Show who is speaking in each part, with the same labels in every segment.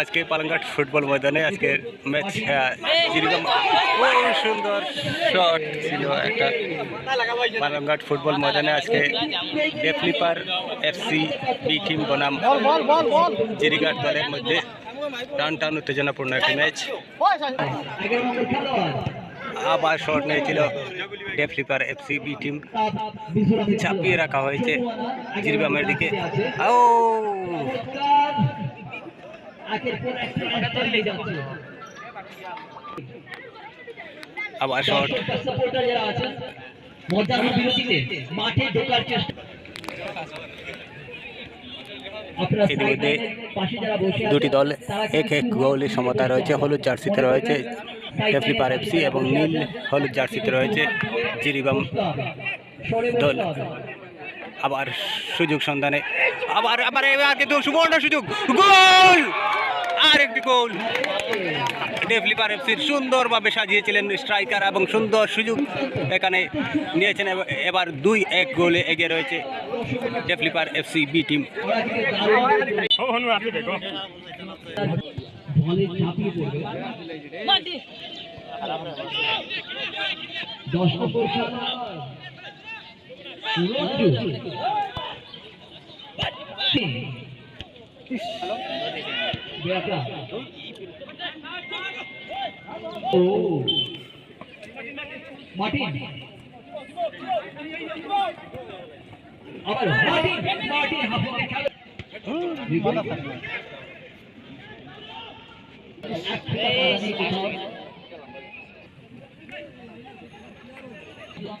Speaker 1: আজকে পালংঘাট ফুটবল ময়দানে আজকে ম্যাচ যেরকম ও সুন্দর শট ছিল একটা পালংঘাট ফুটবল ময়দানে আজকে ডেফলিপার এফসি বি টিম বনাম জিরিঘাট দলের মধ্যে টান টান উত্তেজনাপূর্ণ একটি ম্যাচ আবার শট নিয়েছিল ডেফলিপার এফসি বি টিম চাপিয়ে রাখা হয়েছে জিরবামের দিকে। ও! আবার শট। ইতিমধ্যে দুটি দল এক এক গোলে সমতা রয়েছে। হলুদ জার্সিতে রয়েছে। ডেফলিপার এফসি এবং নীল হলুদ জার্সিতে রয়েছে জিরিবাম দল। আবার সুযোগ সন্ধানে, আবার আবার এবার কিন্তু সুবর্ণ সুযোগ। গোল! আর একটি গোল ডেফলিপার এফসির সুন্দরভাবে সাজিয়েছিলেন স্ট্রাইকার এবং সুন্দর সুযোগ এখানে নিয়েছেন। এব- এবার দুই এক গোলে এগিয়ে রয়েছে ডেফলিপার এফসি বি টিম
Speaker 2: বলে ঝাঁপিয়ে পড়বে। দশ নম্বর। ও মার্টিন আবার হাফে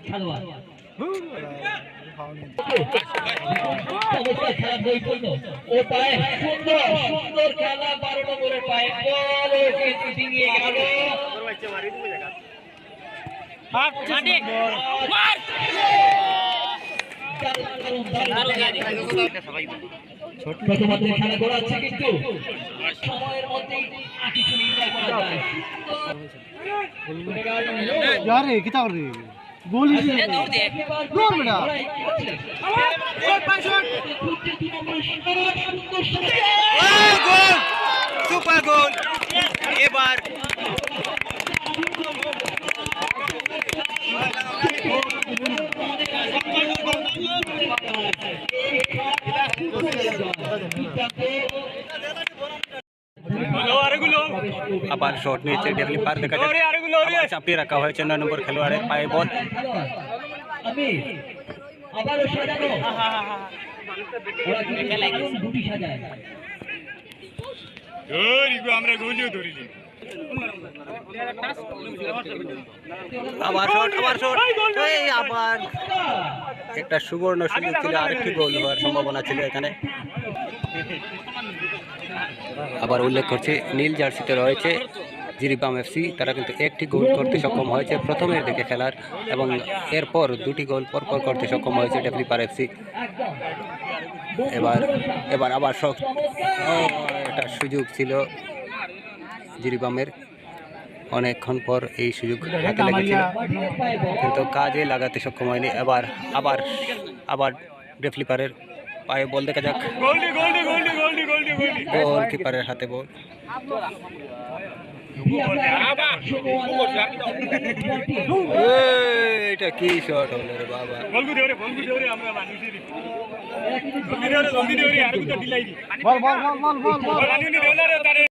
Speaker 2: খেলোয়াড় খেলা বই করল ও পায়ে সুন্দর সুন্দর খেলা বারো নম্বরের পায়ে বল ও ডিঙিয়ে গেল প্রথমার্ধে খেলা গড়াচ্ছে কিন্তু সময়ের মধ্যেই আর কিছু নির্ণয় করা যায়
Speaker 3: यार ये कितना कर रही है गोल ही नहीं गोल बेटा
Speaker 1: গোল সুপার গোল এবার আবার শট নিয়েছে ডেভেলপার দেখা যাচ্ছে আবার চাপিয়ে রাখা হয়েছে নয় নম্বর খেলোয়াড়ের পায়ে বল
Speaker 2: আমি আবারও সাজানো ওরা কিন্তু দারুণ গুটি সাজায়
Speaker 1: আবার শট আবার শট এই আবার একটা সুবর্ণ সুযোগ ছিল আরেকটি গোল হওয়ার সম্ভাবনা ছিল এখানে। আবার উল্লেখ করছে নীল জার্সিতে রয়েছে জিরিবাম এফসি তারা কিন্তু একটি গোল করতে সক্ষম হয়েছে প্রথমের দিকে খেলার এবং এরপর দুটি গোল পরপর করতে সক্ষম হয়েছে ডেভলিপার এফসি। এবার এবার আবার শখ একটা সুযোগ ছিল জিরিবামের। অনেকক্ষণ পর এই সুযোগ হাতে লেগেছিল। কিন্তু কাজে লাগাতে সক্ষম হয়নি। এবার আবার আবার ডেফলিপারের পায়ে বল দেখা যাক। গোল কিপারের হাতে বল। বাবা।